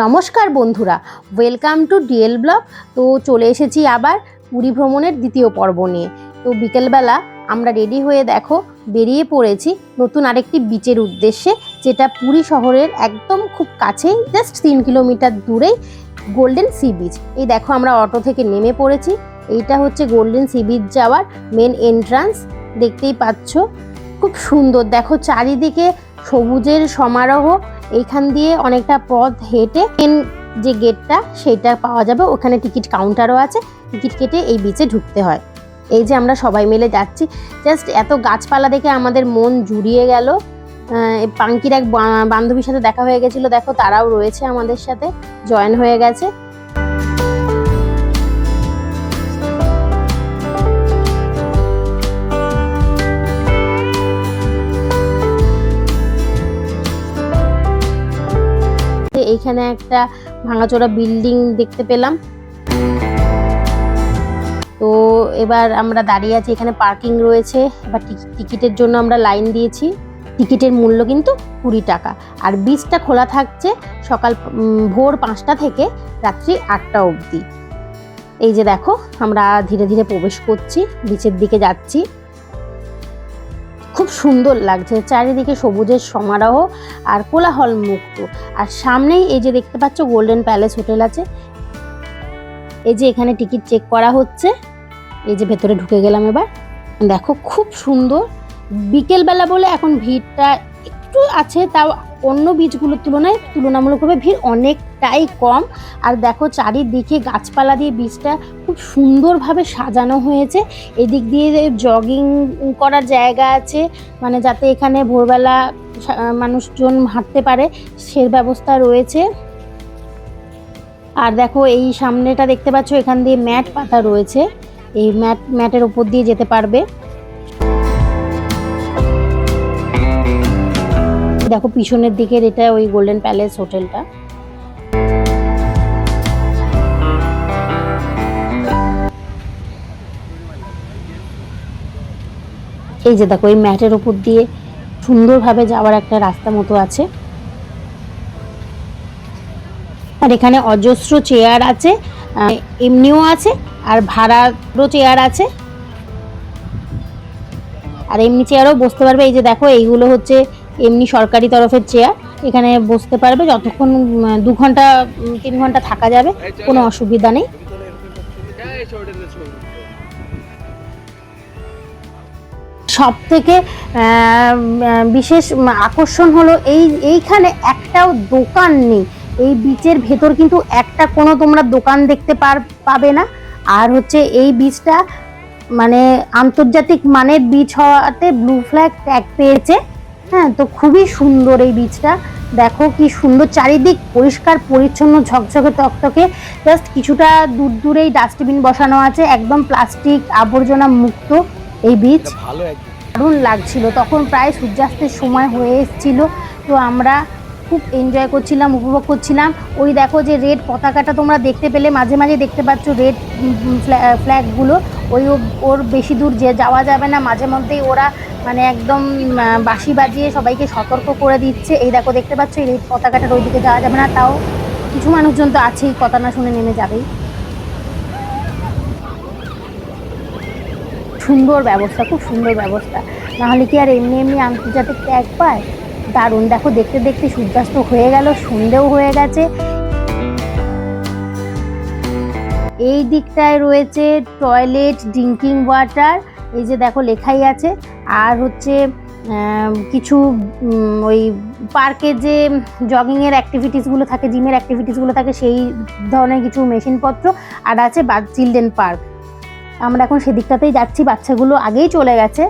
নমস্কার বন্ধুরা welcome to DL blog তো চলে এসেছি আবার পুরী ভ্রমণের দ্বিতীয় পর্ব নিয়ে। তো বিকেলবেলা আমরা রেডি হয়ে দেখো, বেরিয়ে পড়েছি নতুন আরেকটি বিচের উদ্দেশ্যে, যেটা পুরী শহরের একদম খুব কাছেই জাস্ট তিন কিলোমিটার দূরেই গোল্ডেন সি বিচ এই দেখো আমরা অটো থেকে নেমে পড়েছি, এইটা হচ্ছে গোল্ডেন সি বিচ যাওয়ার মেন এন্ট্রান্স দেখতেই পাচ্ছ। খুব সুন্দর, দেখো চারিদিকে সবুজের সমারোহ এইখান দিয়ে অনেকটা পথ হেঁটে যে গেটটা সেটা পাওয়া যাবে। ওখানে টিকিট কাউন্টারও আছে। টিকিট কেটে এই বিচে ঢুকতে হয়। এই যে আমরা সবাই মিলে যাচ্ছি। জাস্ট এত গাছপালা দেখে আমাদের মন জুড়িয়ে গেল। পাঙ্কির এক বান্ধবীর সাথে দেখা হয়ে গেছিল। দেখো, তারাও রয়েছে আমাদের সাথে। জয়েন হয়ে গেছে। এইখানে একটা ভাঙাচোরা বিল্ডিং দেখতে পেলাম। তো এবার আমরা দাঁড়িয়ে আছি, এখানে পার্কিং রয়েছে। এবার টিকি- টিকিটের জন্য আমরা লাইন দিয়েছি। টিকিটের মূল্য কিন্তু কুড়ি টাকা। আর বিচটা খোলা থাকছে সকাল ভোর পাঁচটা থেকে রাত্রি আটটা অবধি। এই যে দেখো, আমরা ধীরে ধীরে প্রবেশ করছি বিচের দিকে যাচ্ছি। খুব সুন্দর লাগছে। চারিদিকে সবুজের সমারোহ আর কোলাহল মুক্ত আর সামনেই এই যে দেখতে পাচ্ছ গোল্ডেন প্যালেস হোটেল আছে। এই যে এখানে টিকিট চেক করা হচ্ছে। এই যে ভেতরে ঢুকে গেলাম এবার। দেখো, খুব সুন্দর। বিকেলবেলা বলে এখন ভিড়টা একটু আছে, তাও অন্য বীজগুলোর তুলনায় তুলনামূলকভাবে ভিড় অনেকটাই কম। আর দেখো চারিদিকে গাছপালা দিয়ে বীজটা খুব সুন্দরভাবে সাজানো হয়েছে। এদিক দিয়ে জগিং করার জায়গা আছে মানে যাতে এখানে ভোরবেলা মানুষজন হাঁটতে পারে সে ব্যবস্থা রয়েছে। আর দেখো এই সামনেটা দেখতে পাচ্ছ, এখান দিয়ে ম্যাট পাতা রয়েছে। এই ম্যাট, ম্যাটের উপর দিয়ে যেতে পারবে। দেখো, পিছনের দিকের এটা ওই গোল্ডেন প্যালেস হোটেলটা এই যে দেখো, এই ম্যাটের উপর দিয়ে সুন্দরভাবে যাওয়ার একটা রাস্তা মতো আছে। আর এখানে অজস্র চেয়ার আছে এমনিও আছে, আর ভাড়ারও চেয়ার আছে। আর এমনি চেয়ারও বসতে পারবে। এই যে দেখো, এইগুলো হচ্ছে এমনি সরকারি তরফের চেয়ার এখানে বসতে পারবে যতক্ষণ দু ঘণ্টা তিন ঘণ্টা থাকা যাবে, কোনো অসুবিধা নেই। সব থেকে বিশেষ আকর্ষণ হলো এই, এইখানে একটাও দোকান নেই। এই বিচের ভেতর কিন্তু একটা কোনো তোমরা দোকান দেখতে পার, পাবে না। আর হচ্ছে এই বীজটা মানে আন্তর্জাতিক মানের বীজ হওয়াতে ব্লু ফ্ল্যাগ ট্যাগ পেয়েছে। হ্যাঁ তো খুবই সুন্দর এই বীজটা। দেখো কি সুন্দর চারিদিক পরিষ্কার পরিচ্ছন্ন ঝকঝকে টকটকে জাস্ট কিছুটা দূর দূরেই ডাস্টবিন বসানো আছে একদম প্লাস্টিক আবর্জনা মুক্ত এই বীজ। ভালো দারুণ লাগছিল তখন প্রায় সূর্যাস্তের সময় হয়ে এসেছিল। তো আমরা খুব এনজয় করছিলাম, উপভোগ করছিলাম। ওই দেখো যে রেড পতাকাটা তোমরা দেখতে পেলে, মাঝে মাঝে দেখতে পাচ্ছ রেড ফ্ল্যাগগুলো ওই ওর বেশি দূর যে যাওয়া যাবে না, মাঝে মধ্যেই ওরা মানে একদম বাঁশি বাজিয়ে সবাইকে সতর্ক করে দিচ্ছে। এই দেখো, দেখতে পাচ্ছ এই রেড পতাকাটার ওইদিকে যাওয়া যাবে না, তাও কিছু মানুষজন তো আছেই কথা না শুনে নেমে যাবেই। সুন্দর ব্যবস্থা, খুব সুন্দর ব্যবস্থা। নাহলে কি আর এমনি এমনি আন্তর্জাতিক ট্যাগ পায়? দারুণ। দেখো, দেখতে দেখতে সূর্যাস্ত হয়ে গেল, সন্ধেও হয়ে গেছে। এই দিকটায় রয়েছে টয়লেট ড্রিঙ্কিং ওয়াটার এই যে দেখো, লেখাই আছে। আর হচ্ছে কিছু ওই পার্কে যে জগিংয়ের অ্যাক্টিভিটিসগুলো থাকে জিমের অ্যাক্টিভিটিসগুলো থাকে, সেই ধরনের কিছু মেশিনপত্র আর আছে বা চিলড্রেন পার্ক আমরা এখন সেদিকটাতেই যাচ্ছি, বাচ্চাগুলো আগেই চলে গেছে।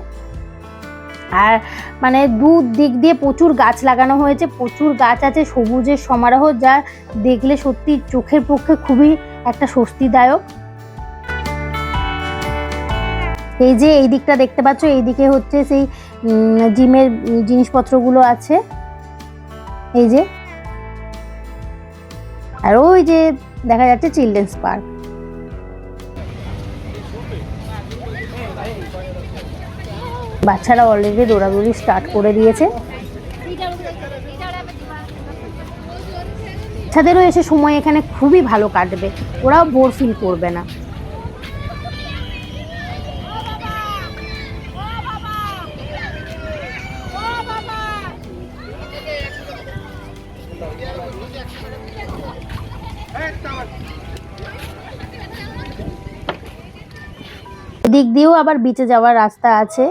আর মানে দু দিক দিয়ে প্রচুর গাছ লাগানো হয়েছে, প্রচুর গাছ আছে, সবুজের সমারোহ, যা দেখলে সত্যি চোখের পক্ষে খুবই একটা স্বস্তিদায়ক। এই যে এই দিকটা দেখতে পাচ্ছ, এই দিকে হচ্ছে সেই জিমের জিনিসপত্রগুলো আছে। এই যে। আর ওই যে দেখা যাচ্ছে চিলড্রেন্স পার্ক বাচ্চারা অলরেডি দৌড়াদৌড়ি স্টার্ট করে দিয়েছে। বাচ্চাদেরও এসে সময় এখানে খুবই ভালো কাটবে। ওরাও বোর ফিল করবে না। দিক দিয়েও আবার বিচে যাওয়ার রাস্তা আছে।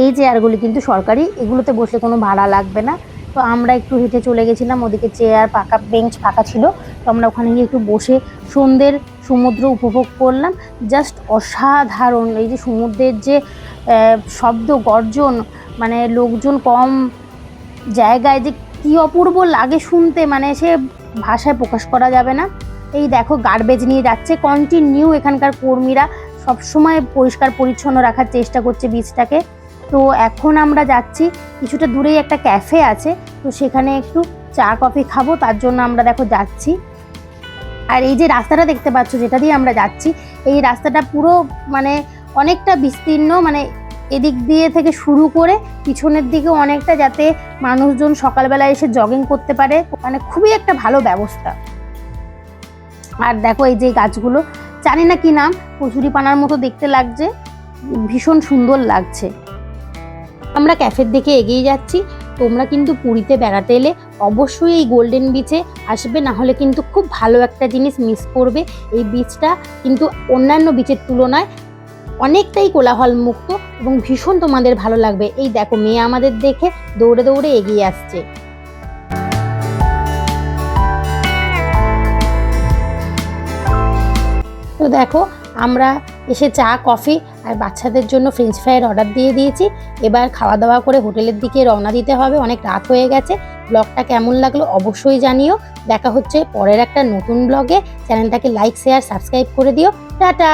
এই চেয়ারগুলি কিন্তু সরকারি, এগুলোতে বসলে কোনো ভাড়া লাগবে না। তো আমরা একটু হেঁটে চলে গেছিলাম, ওদিকে চেয়ার পাকা বেঞ্চ ফাঁকা ছিল। তো আমরা ওখানে গিয়ে একটু বসে সন্ধ্যের সমুদ্র উপভোগ করলাম। জাস্ট অসাধারণ, এই যে সমুদ্রের যে শব্দ, গর্জন মানে লোকজন কম জায়গায় যে কি অপূর্ব লাগে শুনতে মানে সে ভাষায় প্রকাশ করা যাবে না। এই দেখো গার্বেজ নিয়ে যাচ্ছে। কন্টিনিউ এখানকার কর্মীরা সবসময় পরিষ্কার পরিচ্ছন্ন রাখার চেষ্টা করছে বীজটাকে তো এখন আমরা যাচ্ছি, কিছুটা দূরেই একটা ক্যাফে আছে, তো সেখানে একটু চা কফি খাব, তার জন্য আমরা দেখো যাচ্ছি। আর এই যে রাস্তাটা দেখতে পাচ্ছ, যেটা দিয়ে আমরা যাচ্ছি, এই রাস্তাটা পুরো মানে অনেকটা বিস্তীর্ণ মানে এদিক দিয়ে থেকে শুরু করে পিছনের দিকে অনেকটা যাতে মানুষজন সকালবেলা এসে জগিং করতে পারে মানে খুবই একটা ভালো ব্যবস্থা। আর দেখো এই যে গাছগুলো, জানি না কি নাম কচুরি পানার মতো দেখতে লাগছে, ভীষণ সুন্দর লাগছে। আমরা ক্যাফের দিকে এগিয়ে যাচ্ছি। তোমরা কিন্তু পুরীতে বেড়াতে এলে অবশ্যই এই গোল্ডেন বিচে আসবে না হলে কিন্তু খুব ভালো একটা জিনিস মিস করবে। এই বিচটা কিন্তু অন্যান্য বিচের তুলনায় অনেকটাই কোলাহল মুক্ত এবং ভীষণ তোমাদের ভালো লাগবে। এই দেখো, মেয়ে আমাদের দেখে দৌড়ে দৌড়ে এগিয়ে আসছে। তো দেখো, আমরা এসে চা, কফি আর বাচ্চাদের জন্য ফ্রেঞ্চ ফ্রাইয়ের অর্ডার দিয়ে দিয়েছি। এবার খাওয়া দাওয়া করে হোটেলের দিকে রওনা দিতে হবে। অনেক রাত হয়ে গেছে। ব্লগটা কেমন লাগল অবশ্যই জানিও। দেখা হচ্ছে পরের একটা নতুন ব্লগে। চ্যানেলটাকে লাইক শেয়ার সাবস্ক্রাইব করে দিও। টাটা!